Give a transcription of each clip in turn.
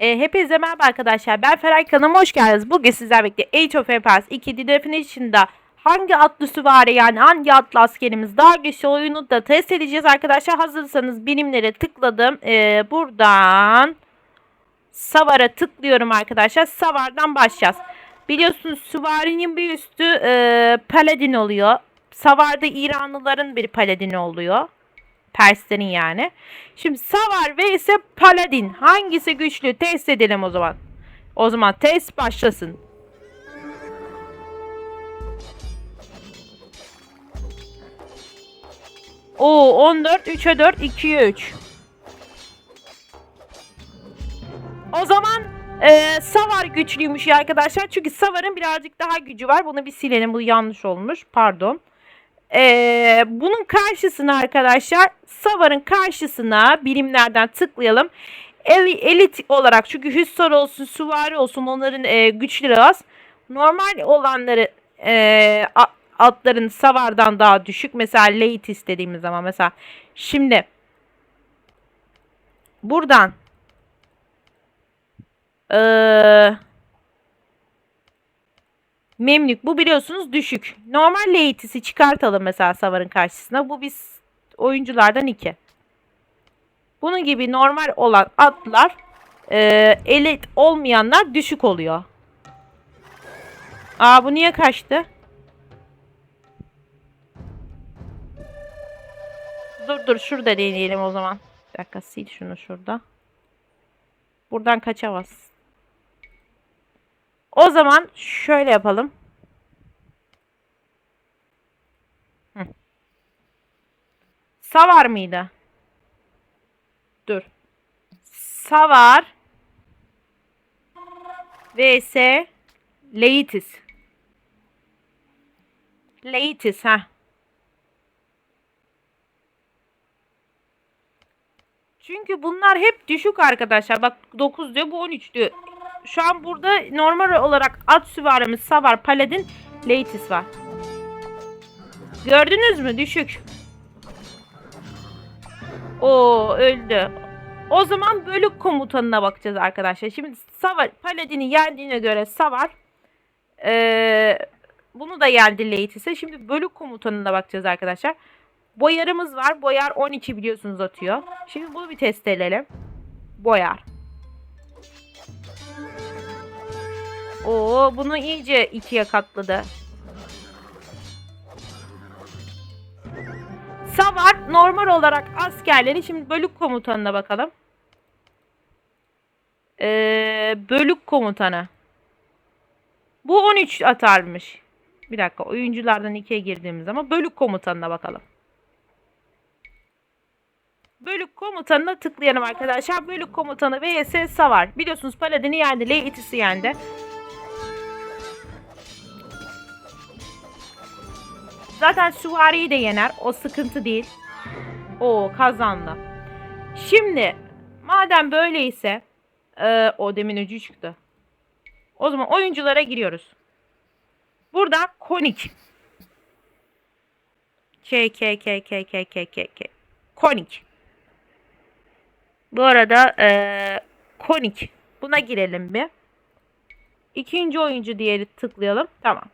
E, hepinize merhaba arkadaşlar. Ben Feray kanalıma hoş geldiniz. Bugün sizlerle birlikte Age of Empires 2 The Definition'da hangi atlı süvari yani hangi atlı askerimiz daha güçlü oyunu da test edeceğiz arkadaşlar. Hazırsanız birimlere tıkladım. E, buradan Savar'a tıklıyorum arkadaşlar. Savar'dan başlayacağız. Biliyorsunuz süvarinin bir üstü e, paladin oluyor. Savar'da İranlıların bir paladini oluyor. Perslerin yani. Şimdi Savar vs Paladin hangisi güçlü test edelim o zaman. O zaman test başlasın. Oo 14 3'e 4 2'ye 3. O zaman e, Savar güçlüymüş ya arkadaşlar. Çünkü Savar'ın birazcık daha gücü var. Bunu bir silelim. Bu yanlış olmuş. Pardon. Ee, bunun karşısına arkadaşlar Savar'ın karşısına birimlerden tıklayalım. El, elit olarak çünkü Hüssar olsun, Süvari olsun onların e, güçleri az. Normal olanları e, atların Savar'dan daha düşük. Mesela late istediğimiz zaman mesela şimdi buradan eee Memlük bu biliyorsunuz düşük. Normal Late'isi çıkartalım mesela Savar'ın karşısına. Bu biz oyunculardan iki. Bunun gibi normal olan atlar e, elit olmayanlar düşük oluyor. Aa bu niye kaçtı? Dur dur şurada deneyelim o zaman. Bir dakika sil şunu şurada. Buradan kaçamaz. O zaman şöyle yapalım. Savar mıydı? Dur. Savar vs Leitis. Leitis ha. Çünkü bunlar hep düşük arkadaşlar. Bak 9 diyor bu 13 diyor. Şu an burada normal olarak at süvarimiz Savar, Paladin, Leitis var. Gördünüz mü? Düşük. O öldü. O zaman bölük komutanına bakacağız arkadaşlar. Şimdi Savar, Paladin'i yendiğine göre Savar ee, bunu da yendi Leitis'e. Şimdi bölük komutanına bakacağız arkadaşlar. Boyarımız var. Boyar 12 biliyorsunuz atıyor. Şimdi bunu bir test edelim. Boyar. Oo bunu iyice ikiye katladı. Savar normal olarak askerleri şimdi bölük komutanına bakalım. Ee, bölük komutanı. Bu 13 atarmış. Bir dakika oyunculardan ikiye girdiğimiz zaman bölük komutanına bakalım. Bölük komutanına tıklayalım arkadaşlar. Bölük komutanı vs Savar. Biliyorsunuz Paladin'i yendi. Leitis'i yendi. Zaten süvariyi de yener. O sıkıntı değil. O kazandı. Şimdi madem böyleyse e, o demin öcü çıktı. O zaman oyunculara giriyoruz. Burada konik. K K K K K K K K. Konik. Bu arada e, konik. Buna girelim bir. İkinci oyuncu diye tıklayalım. Tamam.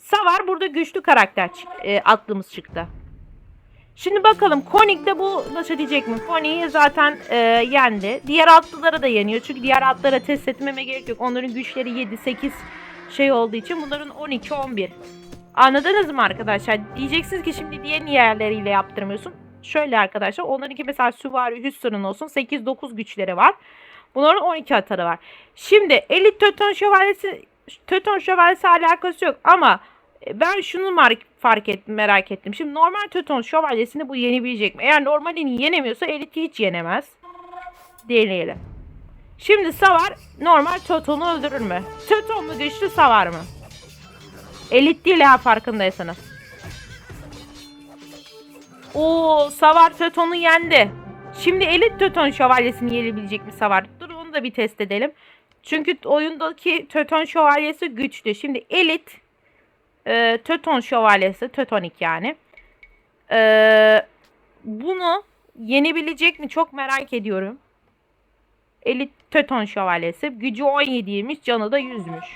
Savar burada güçlü karakter e, aklımız çıktı. Şimdi bakalım Konik'te bu baş edecek mi? Konik'i zaten e, yendi. Diğer atlılara da yeniyor. Çünkü diğer atlara test etmeme gerek yok. Onların güçleri 7-8 şey olduğu için bunların 12-11. Anladınız mı arkadaşlar? Diyeceksiniz ki şimdi diğer yerleriyle yaptırmıyorsun. Şöyle arkadaşlar onlarınki mesela Süvari Hüsnü'nün olsun 8-9 güçleri var. Bunların 12 atarı var. Şimdi Elit Töton Şövalyesi Töton Şövalyesi alakası yok ama e, ben şunu fark ettim, merak ettim. Şimdi normal Töton Şövalyesini bu yenebilecek mi? Eğer normalini yenemiyorsa Elit'i hiç yenemez. Deneyelim. Şimdi Savar normal Töton'u öldürür mü? Töton mu güçlü Savar mı? Elit değil ya farkındaysanız. Oo Savar Töton'u yendi. Şimdi Elit Töton Şövalyesini yenebilecek mi Savar? Dur onu da bir test edelim. Çünkü oyundaki Töton Şövalyesi güçlü. Şimdi Elit e, Töton Şövalyesi, Tötonik yani. E, bunu yenebilecek mi çok merak ediyorum. Elit Töton Şövalyesi. Gücü 17'ymiş. Canı da 100'müş.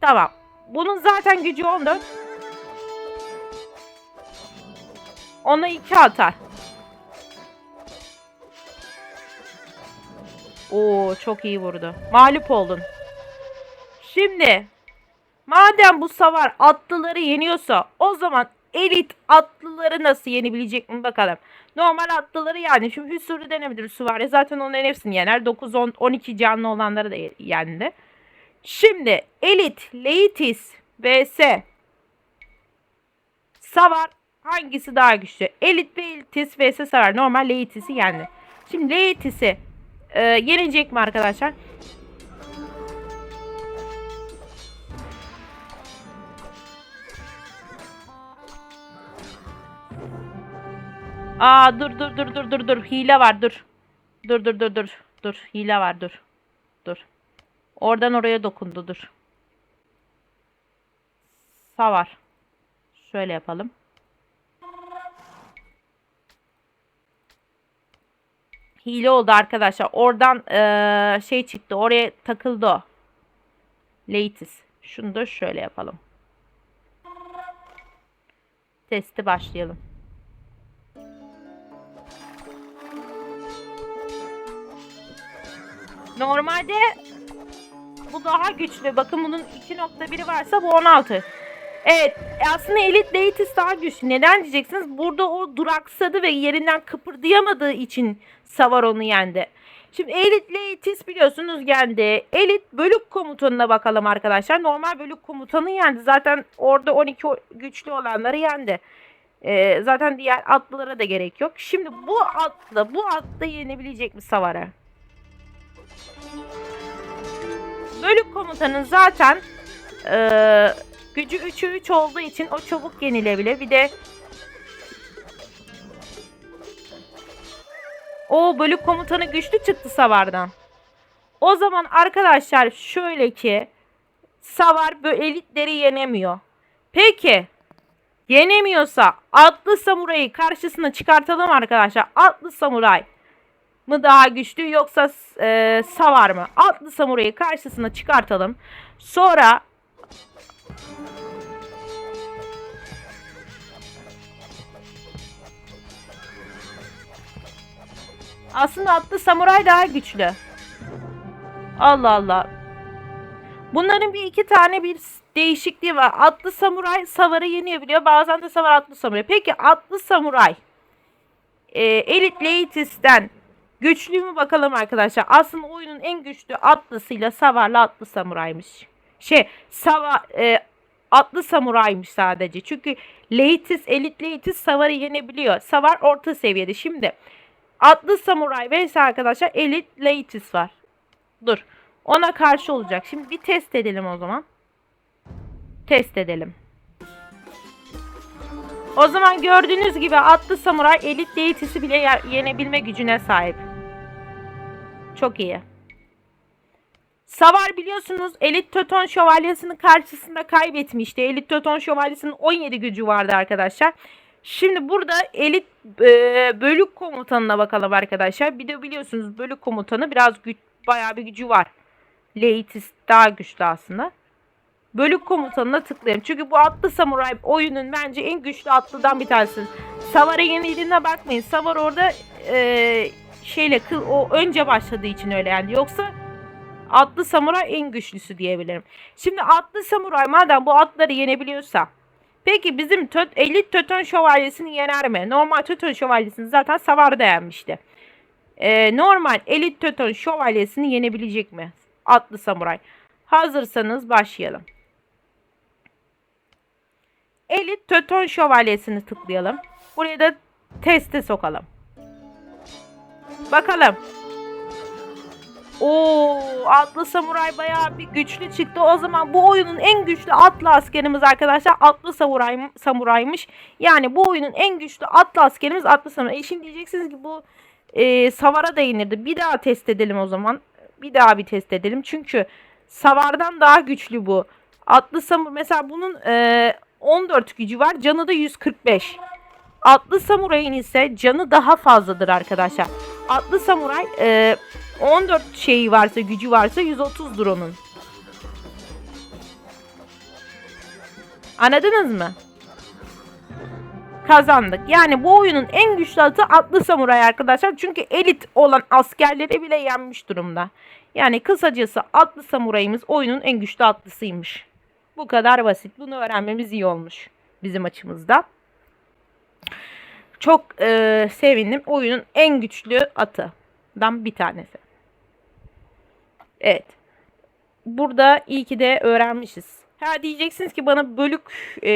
Tamam. Bunun zaten gücü 14. Ona 2 atar. Oo çok iyi vurdu. Mağlup oldun. Şimdi madem bu savar atlıları yeniyorsa o zaman elit atlıları nasıl yenebilecek mi bakalım. Normal atlıları yani şimdi Hüsnü denebilir süvari zaten onların hepsini yener. 9 10 12 canlı olanları da ye- yendi. Şimdi elit Leitis vs Savar hangisi daha güçlü? Elit ve Elitis vs Savar. Normal Leitis'i yendi. Şimdi Leitis'i e, yenecek mi arkadaşlar? Aa dur dur dur dur dur dur hile var dur. Dur dur dur dur dur hile var dur. Dur. Oradan oraya dokundu dur. Savar. Şöyle yapalım. Hile oldu arkadaşlar. Oradan eee, şey çıktı. Oraya takıldı o. Leitis. Şunu da şöyle yapalım. Testi başlayalım. Normalde bu daha güçlü. Bakın bunun 2.1'i varsa bu 16. Evet aslında Elite Leitis daha güçlü. Neden diyeceksiniz? Burada o duraksadı ve yerinden kıpırdayamadığı için Savar onu yendi. Şimdi Elite Leitis biliyorsunuz yendi. Elite bölük komutanına bakalım arkadaşlar. Normal bölük komutanı yendi. Zaten orada 12 o- güçlü olanları yendi. Ee, zaten diğer atlılara da gerek yok. Şimdi bu atlı, bu atlı yenebilecek mi Savar'a? Bölük komutanın zaten eee, gücü 3'ü 3 olduğu için o çabuk yenilebilir. Bir de o bölük komutanı güçlü çıktı Savar'dan. O zaman arkadaşlar şöyle ki Savar elitleri yenemiyor. Peki yenemiyorsa atlı samurayı karşısına çıkartalım arkadaşlar. Atlı samuray mı daha güçlü yoksa e, savar mı? Atlı samurayı karşısına çıkartalım. Sonra aslında atlı samuray daha güçlü. Allah Allah. Bunların bir iki tane bir değişikliği var. Atlı samuray savarı yenebiliyor. Bazen de savar atlı samuray. Peki atlı samuray e, Elite Leitis'ten güçlü mü bakalım arkadaşlar. Aslında oyunun en güçlü atlısıyla Savar'la atlı samuraymış. Şey Sava e, atlı samuraymış sadece. Çünkü Leitis, Elite Leitis Savar'ı yenebiliyor. Savar orta seviyede. Şimdi atlı samuray vs arkadaşlar Elite Leitis var. Dur. Ona karşı olacak. Şimdi bir test edelim o zaman. Test edelim. O zaman gördüğünüz gibi atlı samuray elit deitisi bile ye- yenebilme gücüne sahip. Çok iyi. Savar biliyorsunuz Elit Töton Şövalyesi'nin karşısında kaybetmişti. Elit Töton Şövalyesi'nin 17 gücü vardı arkadaşlar. Şimdi burada elit e, bölük komutanına bakalım arkadaşlar. Bir de biliyorsunuz bölük komutanı biraz güç, bayağı bir gücü var. Leitis daha güçlü aslında bölük komutanına tıklayalım. Çünkü bu atlı samuray oyunun bence en güçlü atlıdan bir tanesi. Savar'a yenildiğine bakmayın. Savar orada e, şeyle kıl o önce başladığı için öyle yani. Yoksa atlı samuray en güçlüsü diyebilirim. Şimdi atlı samuray madem bu atları yenebiliyorsa Peki bizim töt, elit Tötön şövalyesini yener mi? Normal Tötön şövalyesini zaten Savar da yenmişti. E, normal elit Tötön şövalyesini yenebilecek mi? Atlı samuray. Hazırsanız başlayalım. Elit Töton Şövalyesini tıklayalım. Buraya da teste sokalım. Bakalım. Oo, atlı samuray bayağı bir güçlü çıktı. O zaman bu oyunun en güçlü atlı askerimiz arkadaşlar atlı samuray samuraymış. Yani bu oyunun en güçlü atlı askerimiz atlı samuray. E şimdi diyeceksiniz ki bu e, savara da inirdi. Bir daha test edelim o zaman. Bir daha bir test edelim. Çünkü savardan daha güçlü bu. Atlı samur mesela bunun e, 14 gücü var. Canı da 145. Atlı samurayın ise canı daha fazladır arkadaşlar. atlı samuray e, 14 şeyi varsa gücü varsa 130'dur onun. Anladınız mı? Kazandık. Yani bu oyunun en güçlü atı atlı samuray arkadaşlar. Çünkü elit olan askerleri bile yenmiş durumda. Yani kısacası atlı samurayımız oyunun en güçlü atlısıymış. Bu kadar basit. Bunu öğrenmemiz iyi olmuş bizim açımızda. Çok e, sevindim. Oyunun en güçlü atından bir tanesi. Evet. Burada iyi ki de öğrenmişiz. Ha diyeceksiniz ki bana bölük e,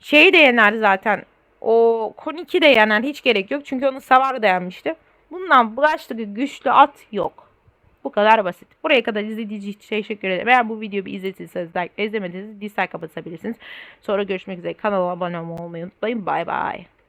şeyi de yener zaten. O Koniki de yener. Hiç gerek yok. Çünkü onu Savar da yenmişti. Bundan başka güçlü at yok. Bu kadar basit. Buraya kadar izlediğiniz için teşekkür ederim. Eğer bu videoyu bir izlediyseniz, like, izlemediyseniz dislike basabilirsiniz. Sonra görüşmek üzere. Kanala abone olmayı unutmayın. Bye bye.